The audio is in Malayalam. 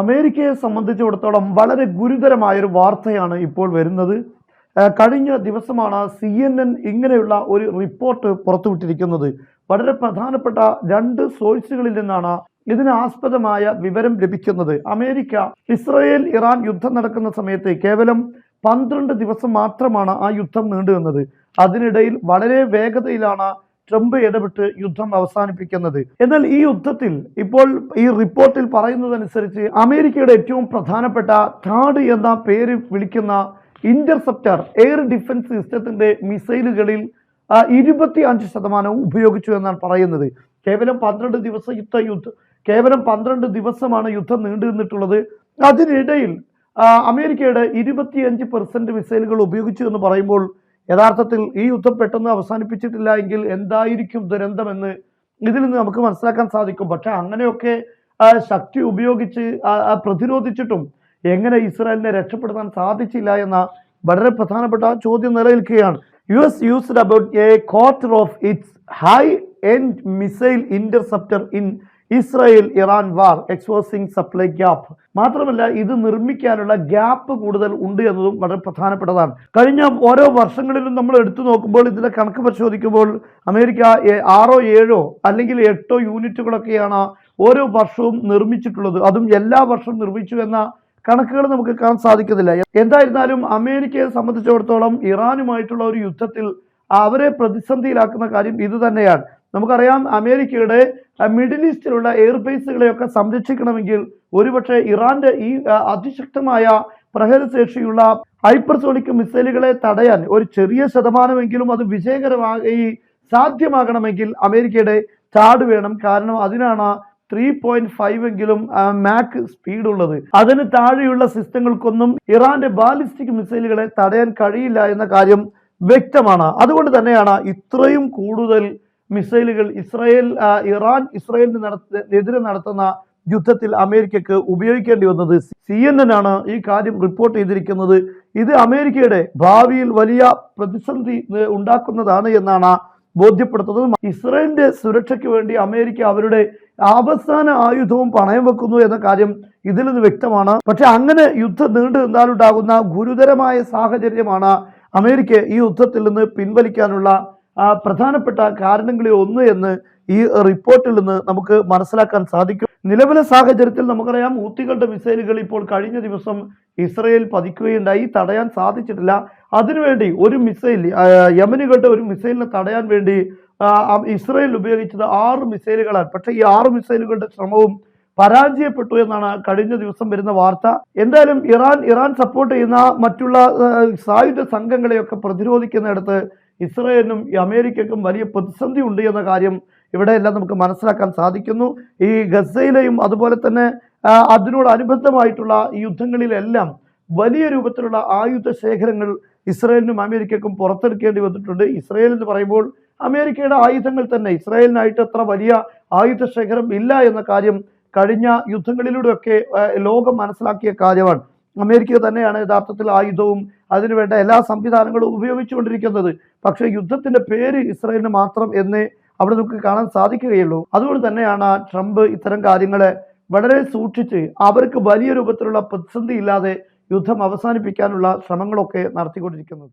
അമേരിക്കയെ സംബന്ധിച്ചിടത്തോളം വളരെ ഗുരുതരമായൊരു വാർത്തയാണ് ഇപ്പോൾ വരുന്നത്. കഴിഞ്ഞ ദിവസമാണ് സി എൻ എൻ ഇങ്ങനെയുള്ള ഒരു റിപ്പോർട്ട് പുറത്തുവിട്ടിരിക്കുന്നത്. വളരെ പ്രധാനപ്പെട്ട രണ്ട് സോഴ്സുകളിൽ നിന്നാണ് ഇതിന് ആസ്പദമായ വിവരം ലഭിക്കുന്നത്. അമേരിക്ക ഇസ്രയേൽ ഇറാൻ യുദ്ധം നടക്കുന്ന സമയത്ത് കേവലം പന്ത്രണ്ട് ദിവസം മാത്രമാണ് ആ യുദ്ധം നീണ്ടുവന്നത് അതിനിടയിൽ വളരെ വേഗതയിലാണ് ട്രംപ് ഇടപെട്ട് യുദ്ധം അവസാനിപ്പിക്കുന്നത്. എന്നാൽ ഈ യുദ്ധത്തിൽ ഇപ്പോൾ ഈ റിപ്പോർട്ടിൽ പറയുന്നതനുസരിച്ച് അമേരിക്കയുടെ ഏറ്റവും പ്രധാനപ്പെട്ട കാഡ് എന്ന പേര് വിളിക്കുന്ന ഇന്റർസെപ്റ്റർ എയർ ഡിഫൻസ് സിസ്റ്റത്തിന്റെ മിസൈലുകളിൽ ഇരുപത്തി അഞ്ച് ശതമാനവും ഉപയോഗിച്ചു എന്നാണ് പറയുന്നത്. കേവലം പന്ത്രണ്ട് ദിവസം യുദ്ധ യുദ്ധ കേവലം പന്ത്രണ്ട് ദിവസമാണ് യുദ്ധം നീണ്ടു നിന്നിട്ടുള്ളത് അതിനിടയിൽ അമേരിക്കയുടെ ഇരുപത്തിയഞ്ച് പെർസെന്റ് മിസൈലുകൾ ഉപയോഗിച്ചു എന്ന് പറയുമ്പോൾ യഥാർത്ഥത്തിൽ ഈ യുദ്ധം പെട്ടെന്ന് അവസാനിപ്പിച്ചിട്ടില്ല എങ്കിൽ എന്തായിരിക്കും ദുരന്തമെന്ന് ഇതിൽ നിന്ന് നമുക്ക് മനസ്സിലാക്കാൻ സാധിക്കും. പക്ഷെ അങ്ങനെയൊക്കെ ശക്തി ഉപയോഗിച്ച് പ്രതിരോധിച്ചിട്ടും എങ്ങനെ ഇസ്രായേലിനെ രക്ഷപ്പെടുത്താൻ സാധിച്ചില്ല എന്ന വളരെ പ്രധാനപ്പെട്ട ചോദ്യം നിലനിൽക്കുകയാണ്. U S used about a quarter of its high end missile interceptor in Israel Iran war exposing supply gap. മാത്രമല്ല ഇത് നിർമ്മിക്കാനുള്ള ഗ്യാപ്പ് കൂടുതൽ ഉണ്ട് എന്നതും വളരെ പ്രധാനപ്പെട്ടതാണ്. കഴിഞ്ഞ ഓരോ വർഷങ്ങളിലും നമ്മൾ എടുത്തു നോക്കുമ്പോൾ ഇതിന്റെ കണക്ക് പരിശോധിക്കുമ്പോൾ അമേരിക്ക ആറോ ഏഴോ അല്ലെങ്കിൽ എട്ടോ യൂണിറ്റുകളൊക്കെയാണ് ഓരോ വർഷവും നിർമ്മിച്ചിട്ടുള്ളത്. അതും എല്ലാ വർഷവും നിർമ്മിച്ചു എന്ന കണക്കുകൾ നമുക്ക് കാണാൻ സാധിക്കുന്നില്ല. എന്തായിരുന്നാലും അമേരിക്കയെ സംബന്ധിച്ചിടത്തോളം ഇറാനുമായിട്ടുള്ള ഒരു യുദ്ധത്തിൽ അവരെ പ്രതിസന്ധിയിലാക്കുന്ന കാര്യം ഇത് തന്നെയാണ്. നമുക്കറിയാം അമേരിക്കയുടെ മിഡിൽ ഈസ്റ്റിലുള്ള എയർബേസുകളെയൊക്കെ സംരക്ഷിക്കണമെങ്കിൽ ഒരുപക്ഷെ ഇറാന്റെ ഈ അതിശക്തമായ പ്രഹരശേഷിയുള്ള ഹൈപ്പർസോണിക് മിസൈലുകളെ തടയാൻ ഒരു ചെറിയ ശതമാനമെങ്കിലും അത് വിജയകരമായി സാധ്യമാകണമെങ്കിൽ അമേരിക്കയുടെ ചാട് വേണം. കാരണം അതിനാണ് ത്രീ പോയിന്റ് ഫൈവ് എങ്കിലും മാക് സ്പീഡ് ഉള്ളത്. അതിന് താഴെയുള്ള സിസ്റ്റങ്ങൾക്കൊന്നും ഇറാന്റെ ബാലിസ്റ്റിക് മിസൈലുകളെ തടയാൻ കഴിയില്ല എന്ന കാര്യം വ്യക്തമാണ്. അതുകൊണ്ട് തന്നെയാണ് ഇത്രയും കൂടുതൽ മിസൈലുകൾ ഇസ്രായേൽ ഇറാൻ ഇസ്രായേലിന് എതിരെ നടത്തുന്ന യുദ്ധത്തിൽ അമേരിക്കക്ക് ഉപയോഗിക്കേണ്ടി വന്നത് സി എൻ എൻ ആണ് ഈ കാര്യം റിപ്പോർട്ട് ചെയ്തിരിക്കുന്നത്. ഇത് അമേരിക്കയുടെ ഭാവിയിൽ വലിയ പ്രതിസന്ധി ഉണ്ടാക്കുന്നതാണ് എന്നാണ് ബോധ്യപ്പെടുത്തുന്നത്. ഇസ്രായേലിന്റെ സുരക്ഷയ്ക്ക് വേണ്ടി അമേരിക്ക അവരുടെ അവസാന ആയുധവും പണയം വെക്കുന്നു എന്ന കാര്യം ഇതിൽ നിന്ന് വ്യക്തമാണ്. പക്ഷെ അങ്ങനെ യുദ്ധം നീണ്ടു നിന്നാലുണ്ടാകുന്ന ഗുരുതരമായ സാഹചര്യമാണ് അമേരിക്ക ഈ യുദ്ധത്തിൽ നിന്ന് പിൻവലിക്കാനുള്ള പ്രധാനപ്പെട്ട കാരണങ്ങളിൽ ഒന്ന് എന്ന് ഈ റിപ്പോർട്ടിൽ നിന്ന് നമുക്ക് മനസ്സിലാക്കാൻ സാധിക്കും. നിലവിലെ സാഹചര്യത്തിൽ നമുക്കറിയാം ഊത്തികളുടെ മിസൈലുകൾ ഇപ്പോൾ കഴിഞ്ഞ ദിവസം ഇസ്രയേൽ പതിക്കുകയുണ്ടായി തടയാൻ സാധിച്ചിട്ടില്ല. അതിനുവേണ്ടി ഒരു മിസൈൽ യമനുകളുടെ ഒരു മിസൈലിനെ തടയാൻ വേണ്ടി ഇസ്രയേൽ ഉപയോഗിച്ചത് ആറ് മിസൈലുകളാണ്. പക്ഷേ ഈ ആറ് മിസൈലുകളുടെ ശ്രമവും പരാജയപ്പെട്ടു എന്നാണ് കഴിഞ്ഞ ദിവസം വരുന്ന വാർത്ത. എന്തായാലും ഇറാൻ ഇറാൻ സപ്പോർട്ട് ചെയ്യുന്ന മറ്റുള്ള സായുധ സംഘങ്ങളെയൊക്കെ പ്രതിരോധിക്കുന്നിടത്ത് ഇസ്രയേലിനും ഈ അമേരിക്കക്കും വലിയ പ്രതിസന്ധി ഉണ്ട് എന്ന കാര്യം ഇവിടെ എല്ലാം നമുക്ക് മനസ്സിലാക്കാൻ സാധിക്കുന്നു. ഈ ഗസയിലെയും അതുപോലെ തന്നെ അതിനോട് അനുബന്ധമായിട്ടുള്ള ഈ യുദ്ധങ്ങളിലെല്ലാം വലിയ രൂപത്തിലുള്ള ആയുധ ശേഖരങ്ങൾ ഇസ്രയേലിനും അമേരിക്കക്കും പുറത്തെടുക്കേണ്ടി വന്നിട്ടുണ്ട്. ഇസ്രയേൽ എന്ന് പറയുമ്പോൾ അമേരിക്കയുടെ ആയുധങ്ങൾ തന്നെ. ഇസ്രായേലിനായിട്ട് അത്ര വലിയ ആയുധ ശേഖരം ഇല്ല എന്ന കാര്യം കഴിഞ്ഞ യുദ്ധങ്ങളിലൂടെയൊക്കെ ലോകം മനസ്സിലാക്കിയ കാര്യമാണ്. അമേരിക്ക തന്നെയാണ് യഥാർത്ഥത്തിൽ ആയുധവും അതിനുവേണ്ട എല്ലാ സംവിധാനങ്ങളും ഉപയോഗിച്ചുകൊണ്ടിരിക്കുന്നത്. പക്ഷേ യുദ്ധത്തിന്റെ പേര് ഇസ്രായേലിന് മാത്രം എന്നേ അവിടെ നമുക്ക് കാണാൻ സാധിക്കുകയുള്ളൂ. അതുകൊണ്ട് തന്നെയാണ് ട്രംപ് ഇത്തരം കാര്യങ്ങളെ വളരെ സൂക്ഷിച്ച് അവർക്ക് വലിയ രൂപത്തിലുള്ള പ്രതിസന്ധി ഇല്ലാതെ യുദ്ധം അവസാനിപ്പിക്കാനുള്ള ശ്രമങ്ങളൊക്കെ നടത്തിക്കൊണ്ടിരിക്കുന്നത്.